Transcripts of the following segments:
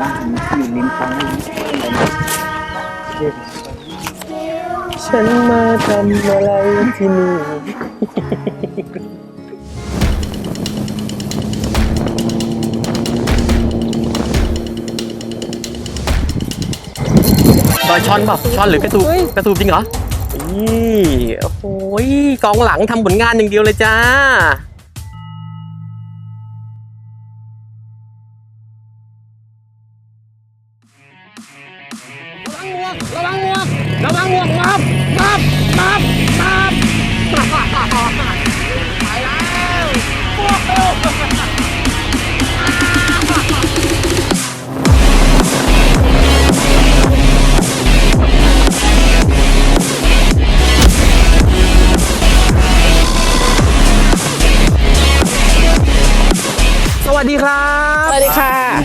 นั่งอยู่ริมคลองนี่เย็นฉันมาทำอะไรที่นี่ดอยช่อนเปล่าช่อนหรือกระตูบกระตูบจริงเหรอนี่โอ้โหยกองหลังทำผลงานอย่างเดียวเลยจ้า ระวังห่วงมับมับมับมับ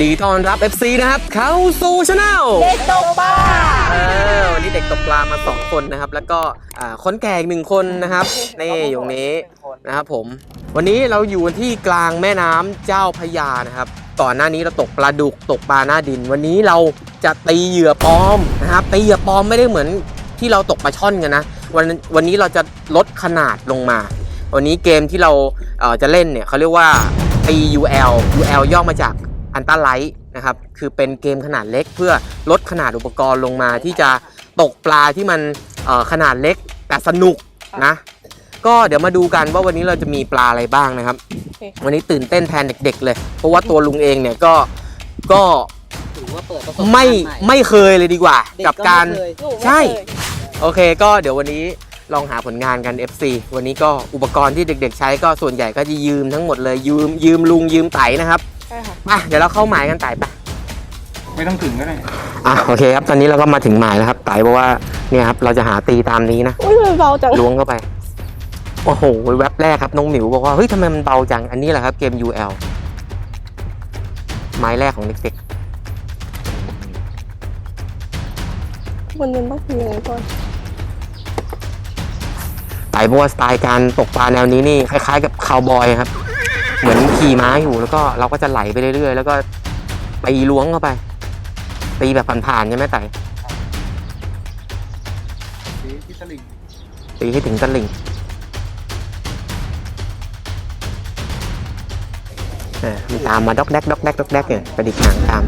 ดีค่ะยินดีต้อนรับ FC นะครับ เข้าสู่ช anel เด็กตกปลาเออวันนี้เด็กตกปลามา 2 คนนะครับ แล้วก็อ่าคนแก่อีกหนึ่งคนนะครับนี่อยู่ตรงนี้นะครับผม วันนี้เราอยู่กันที่กลางแม่น้ำเจ้าพระยานะครับ ก่อนหน้านี้เราตกปลาดุกตกปลาหน้าดิน วันนี้เราจะตีเหยื่อปลอมนะครับตีเหยื่อปลอมไม่ได้เหมือนที่เราตกปลาช่อนกันนะวันวันนี้เราจะลดขนาดลงมา วันนี้เกมที่เราเอ่อจะเล่นเนี่ยเขาเรียกว่า PUL UL ย่อมาจาก อันต l ไลท์นะครับคือเป็นเกมขนาดเล็ก เพื่อลดขนาดอุปกรณ์ลงมาที่จะตกปลาที่มันเอ่อขนาดเล็กแต่สนุกนะก็เดี๋ยวมาดูกันว่าวันนี้เราจะมีปลาอะไรบ้างนะครับ วันนี้ตื่นเต้นแทนเด็ก ๆ เลย เพราะว่าตัวลุงเองเนี่ยก็ก็ถือว่าเปิดประสบการณ์ไม่ใหม่ไม่เคยเลยดีกว่าเด็กับการไม่เคยใช่โอเค ก็เดี๋ยววันนี้ลองหาผลงานกัน FC วันนี้ก็อุปกรณ์ที่เด็ก ๆ ใช้ก็ส่วนใหญ่ก็จะยืมทั้งหมดเลยยืมยืมลุงยืมไต่นะครับใช่ค่ะมาเดี๋ยวเราเข้าหมายกันไต่ไปไม่ต้องถึงก็ได้อะโอเคครับตอนนี้เราก็มาถึงหมายแล้วครับไต่บอกว่าเนี่ยครับเราจะหาตีตามนี้นะอุ้ยมันเบาจังล้วงเข้าไปโอ้โหแว็บแรกครับน้องหมิวบอกว่าเฮ้ยทำไมมันเบาจังอันนี้แหละครับเกม UL ไม้แรกของเด็กมันมันต้องเป็นยังไงก่อนๆไต่บอกว่าสไตล์การตกปลาแนวนี้นี่คล้ายๆ กับคาวบอยครับ เหมือนขี่ม้าอยู่แล้วก็เราก็จะไหลไปเรื่อยๆ แล้วก็ตีล้วงเข้าไปตีแบบผ่านๆใช่ไหมไต่สีที่ตลิ่งตีให้ถึงตะลิ่งอ่ามันตามมาด็อกแดกด็อกแดกด็อกแดกเนี่ยกระดิกหางตาม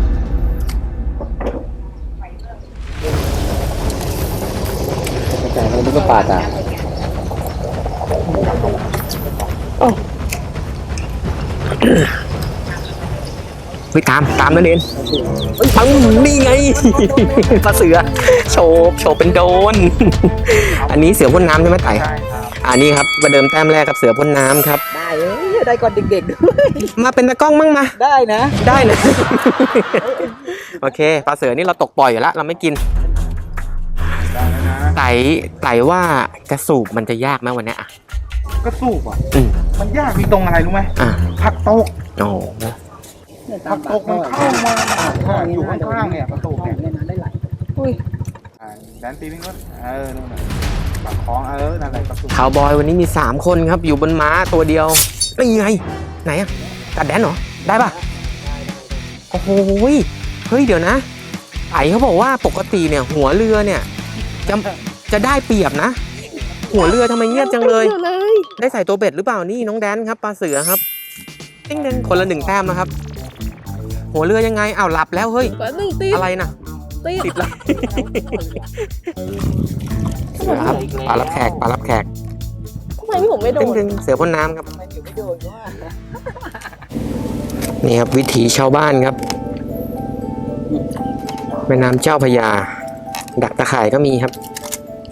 กระจายเขาไม่ก็ปาดอะ เฮ้ยตามตามนั่นเองปังนี่ไงปลาเสือ โชว์โชว์เป็นโดน อันนี้เสือพ่นน้ำใช่ไหมไต่ใช่ครับอันนี้ครับประเดิมแต้มแรกกับเสือพ่นน้ำครับ ได้เอ้ยได้ก่อนเด็กๆด้วยมาเป็นตะกล้องมั่งมา ได้นะ ได้นะ โอเคปลาเสือนี่เราตกปล่อยอยู่แล้วเราไม่กินได้แล้วนะไต่ไต่ว่ากระสูบมันจะยากไหมวันเนี้ยอะก็สู้อะอืมมันยากมีตรงอะไรรู้ไหมอะผักตกโอ้โห ผักตกมันเข้ามาอยู่ข้างๆเนี่ยประตูเนี่ยอุ้ยอ่าแดนตีวิ่งก็เออนู่นน่ะปากคล้องเออนั่นแหละประตูคาวบอยวันนี้มี 3 คนครับ อยู่บนม้าตัวเดียวนี่ไง ไหนอะตัดแดนเหรอ ได้ปะโอ้โหยเฮ้ย เดี๋ยวนะ ไอเขาบอกว่าปกติเนี่ย หัวเรือเนี่ย จะจะได้เปรียบนะ หัวเรือทำไมเงียบจังเลยเลยได้ใส่ตัวเบ็ดหรือเปล่านี่น้องแดนครับปลาเสือครับติ้งเดงคนละหนึ่งแต้มนะครับ หัวเรือยังไงอ้าวหลับแล้วเฮ้ยกว่าหนึ่งตีอะไรนะตีติดอะไรเสือครับปลารับแขกปลารับแขกทำไมนี่ผมไม่โดติ้งนเดงเสือพ่นน้ำครับทำไมถึงไม่โดนวะนี่ครับวิถีชาวบ้านครับแม่น้ำเจ้าพระยา ดักตะข่ายก็มีครับ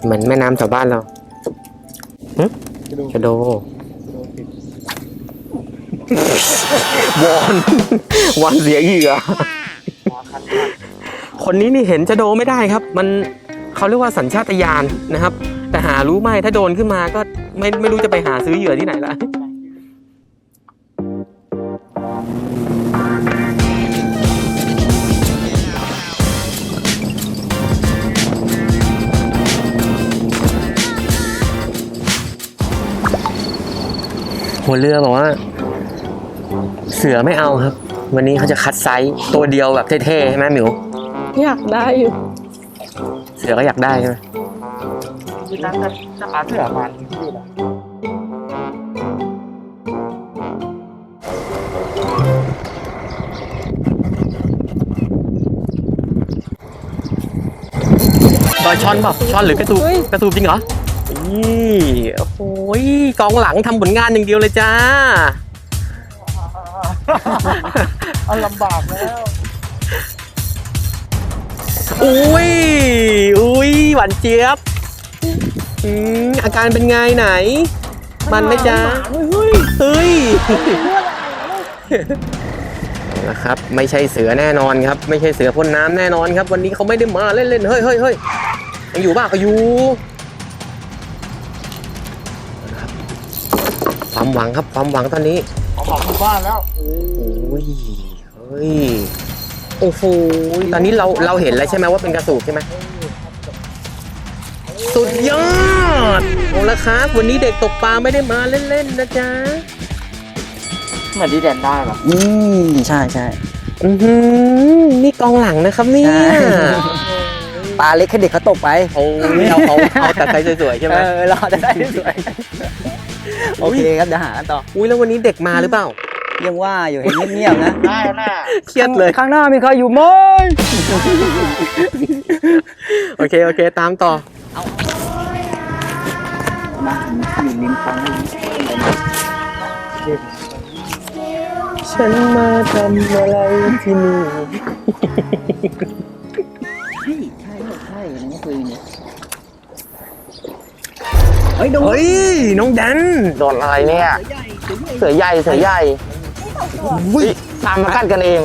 เหมือนแม่น้ำแถวบ้านเราหึชะโดวอน วอนเสียเหยื่อ คนนี้นี่เห็นชะโดไม่ได้ครับ มันเขาเรียกว่าสัญชาตญาณนะครับ แต่หารู้ไหมถ้าโดนขึ้นมาก็ไม่ไม่รู้จะไปหาซื้อเหยื่อที่ไหนละหัวเรือบอกว่า เสือไม่เอาครับ วันนี้เขาจะคัดไซส์ตัวเดียวแบบเท่ๆใช่ไหมหมิว อยากได้อยู่เสือก็อยากได้ใช่ไหมคือตั้งแต่จะปลาเสือมันที่ละดอยช่อนเปล่าช่อนหรือกระตูบกระตูบจริงเหรอนี่โอ้โหกองหลังทำผลงานอย่างเดียวเลยจ้าเอาลำบากแล้วอุ้ยอุ้ยหวานเจี๊ยบอืมอาการเป็นไงไหน มันไหมจ๊ะเฮ้ยเฮ้ยนะครับไม่ใช่เสือแน่นอนครับ ไม่ใช่เสือพ่นน้ำแน่นอนครับ วันนี้เขาไม่ได้มาเล่นๆเฮ้ยเฮ้ยเฮ้ยยังอยู่บ้าก็อยู่นะครับความหวังครับความหวังตอนนี้เอา ของหมู่บ้านแล้วโอ้ยเฮ้ยโอ้โหตอนนี้เราเราเห็นแล้วใช่ไหมว่าเป็นกระสูบใช่ไหมสุดยอดเอาละครับวันนี้เด็กตกปลาไม่ได้มาเล่นๆนะจ๊ะเหมือนที่แดนได้ปะอืมใช่ใช่อือหือนี่กองหลังนะครับเนี่ยใช่ปลาเล็กให้เด็กเขาตกไปโอ้ยเอาเอาเอาแต่ไซส์สวยๆใช่ไหมเออเราจะได้สวย โอเคครับเดี๋ยวหากันต่ออุ้ยแล้ววันนี้เด็กมาหรือเปล่า ยังว่าอยู่เห็นเงียบๆนะได้แน่เครียดเลยข้างหน้ามีใครอยู่ไหมโอเคโอเคตามต่อมาอยู่ริมคลองนี่ฉันมาทำอะไรที่นี่ใช่ใช่ใช่ยังไม่เคยเนี่ยเฮ้ยโดนเฮ้ยน้องแดนโดนอะไรเนี่ยเสือใหญ่เสือใหญ่เสือใหญ่เสือใหญ่อุ๊ยตามมากัดกันเอง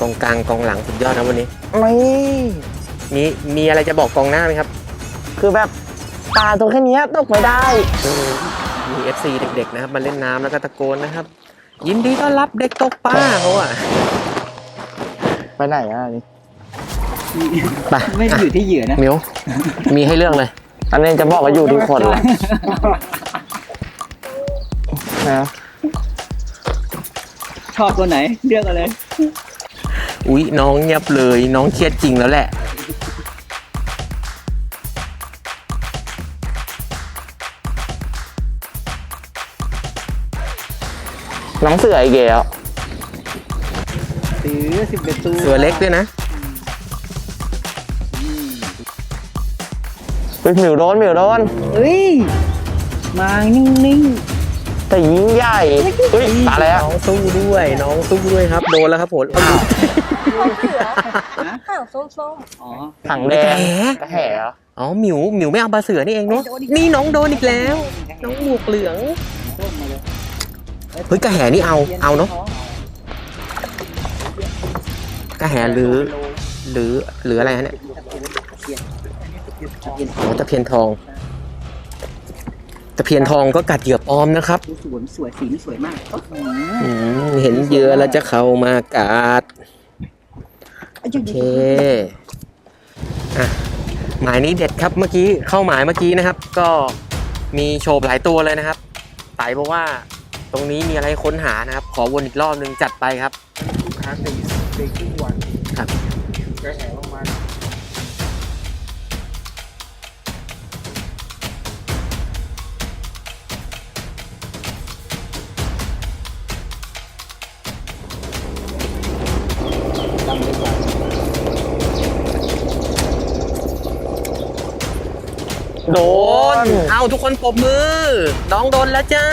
กองกลางกองหลังสุดยอดนะวันนี้ไม่มีมีอะไรจะบอกกองหน้าไหมครับ คือแบบปลาตัวแค่เนี้ยตกไม่ได้มี FC เด็กๆนะครับมาเล่นน้ำแล้วก็ตะโกนนะครับ ยินดีต้อนรับเด็กตกปลาเขาอะไปไหนอะนี่ไปไม่ได้อยู่ที่เหยื่อนะมิวมีให้เลือกเลย อันนี้จะบอกว่าอยู่ที่คนละนะชอบตัวไหน เลือกเอาเลย อุ๊ยน้องเงียบเลยน้องเครียดจริงแล้วแหละ น้องเสืออีกแล้ว ซื้อสิบเอ็ดตัว ตัวเล็กด้วยนะ ฮ้ยหมิวโดนหมิวโดนเฮ้ย มานิ่งแต่ยิ่งใหญ่เฮ้ยตายแล้วน้องสู้ด้วย น้องสู้ด้วยครับ โดนแล้วครับผมอ้าวเสือห่างส้มๆ อ๋อ ถังแดงแหมกระแห่เหรออ๋อหมิวหมิวไม่เอาปลาเสือนี่เองเนาะนี่น้องโดนอีกแล้ว น้องหมวกเหลืองส้มมาเลยเฮ้ยกระแหนี่เอาเอาเนาะกระแหหรือ หรือหรืออะไรฮะเนี่ย อ๋อตะเพียนทองตะเพียนทองก็กัดเหยื่อปลอมนะครับดูสวยสวยสีนี่สวยมากโอ้โหอืมเห็นเหยื่อแล้วจะเข้ามากัดโอเคอะหมายนี้เด็ดครับเมื่อกี้เข้าหมายเมื่อกี้นะครับ ก็มีโชว์หลายตัวเลยนะครับไต่บอกว่าตรงนี้มีอะไรค้นหานะครับ ขอวนอีกรอบนึงจัดไปครับ ลูกค้าตีตีครึ่งวันครับแกแหงลง เอาทุกคนปรบมือ น้องโดนแล้วจ้า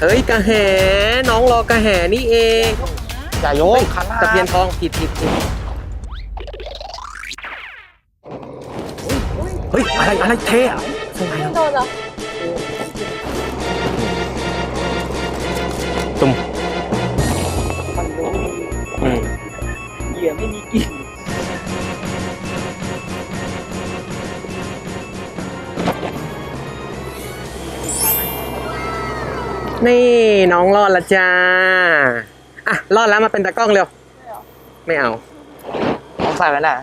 เฮ้ยกระแห น้องรอกระแหนี่เองอย่าโยกตะเพียนทองผิดผิดผิดเฮ้ย อะไร อะไรเท่อะสวยๆโดนเหรอตุ่มมันรู้อืม เหยื่อไม่มีกลิ่นนี่น้องรอดละจ้า อะ รอดแล้วมาเป็นตากล้องเร็ว ไม่เอาต้องใส่ไว้นะ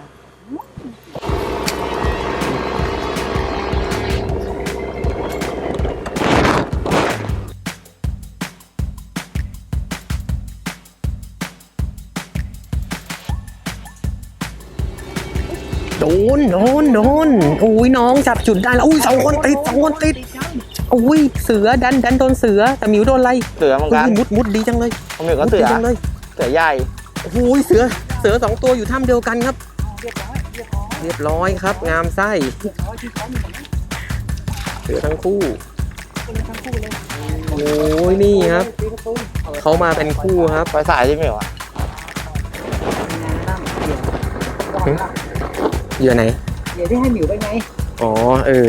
โดนโดนโดนโอ้ยน้องจับจุดได้แล้วอุ้ยสองคนติดสองคนติดอุ้ยเสือดันดันโดนเสือแต่หมิวโดนอะไรเสือเหมือนอุ้กันยมุดมุดดีจังเลยผมอยู่ก็มุดเสืดีอจังเลยเสือใหญ่โอ้ยเสือเสือสองตัวอยู่ถ้ำเดียวกันครับ เรียบร้อยครับงามไส้เสือทั้งคู่โอ้ยนี่ครับเขามาเป็นคู่ครับไฟสายที่ไม่เหรอ เหยื่อไหน เดี๋ยวที่ให้หมิวไปไงอ๋อ เออ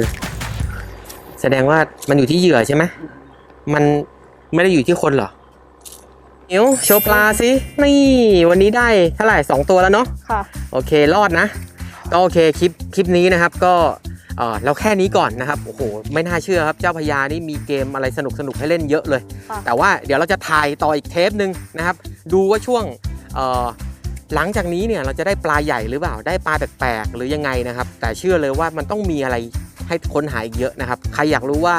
แสดงว่ามันอยู่ที่เหยื่อใช่ไหมมันไม่ได้อยู่ที่คนเหรอเดี๋ยวโชว์ปลาสิ นี่ วันนี้ได้เท่าไหร่สองตัวแล้วเนาะ ค่ะ โอเค รอดนะ ก็โอเค คลิป คลิปนี้นะครับ ก็เออเราแค่นี้ก่อนนะครับ โอ้โห ไม่น่าเชื่อครับ เจ้าพญานี่มีเกมอะไรสนุกสนุกๆให้เล่นเยอะเลย ค่ะ แต่ว่าเดี๋ยวเราจะถ่ายต่ออีกเทปหนึ่งนะครับ ดูว่าช่วงเอ่อ หลังจากนี้เนี่ยเราจะได้ปลาใหญ่หรือเปล่าได้ปลาแปลกๆหรือยังไงนะครับ แต่เชื่อเลยว่ามันต้องมีอะไรให้ค้นหาอีกเยอะนะครับ ใครอยากรู้ว่า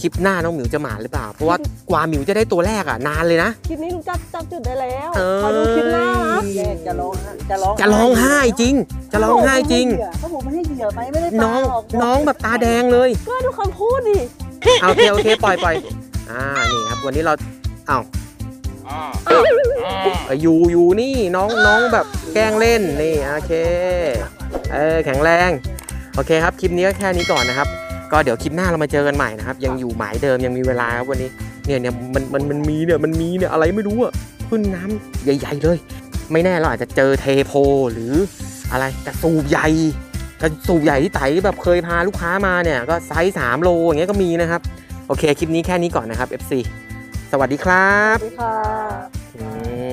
คลิปหน้าน้องหมิวจะมาหรือเปล่า เพราะว่ากว่าหมิวจะได้ตัวแรกอะนานเลยนะ คลิปนี้หนูจับจับจุดได้แล้วเออ ขอดูคลิปหน้านะแรกจะร้องจะร้องจะร้องไห้จริง จะร้องไห้จริง เขาบอกไม่ให้เหยื่อไปไม่ได้ปลาน้องหรกน้องแบบตาแดงเลย ก็ดูคำพูดดิ เอาโอเคโอเคปล่อยปล่อยอ่านี่ครับวันนี้เราเอ้าเอยู่อยู่นี่น้องน้องแบบแกล้งเล่นนี่โอเคเออแข็งแรง โอเคครับ คลิปนี้ก็แค่นี้ก่อนนะครับ ก็เดี๋ยวคลิปหน้าเรามาเจอกันใหม่นะครับ ยังอยู่หมายเดิมยังมีเวลาครับวันนี้เนี่ยเนี่ยมันมันมันมีเนี่ยมันมีเนี่ยอะไรไม่รู้อะขึ้นน้ำใหญ่ ๆ เลย ไม่แน่เราอาจจะเจอเทโพหรืออะไรกระสูบใหญ่กระสูบใหญ่ที่ไตแบบเคยพาลูกค้ามาเนี่ยก็ไซส์3โลอย่างเงี้ยก็มีนะครับ โอเคคลิปนี้แค่นี้ก่อนนะครับ FC สวัสดีครับสวัสดีค่ะ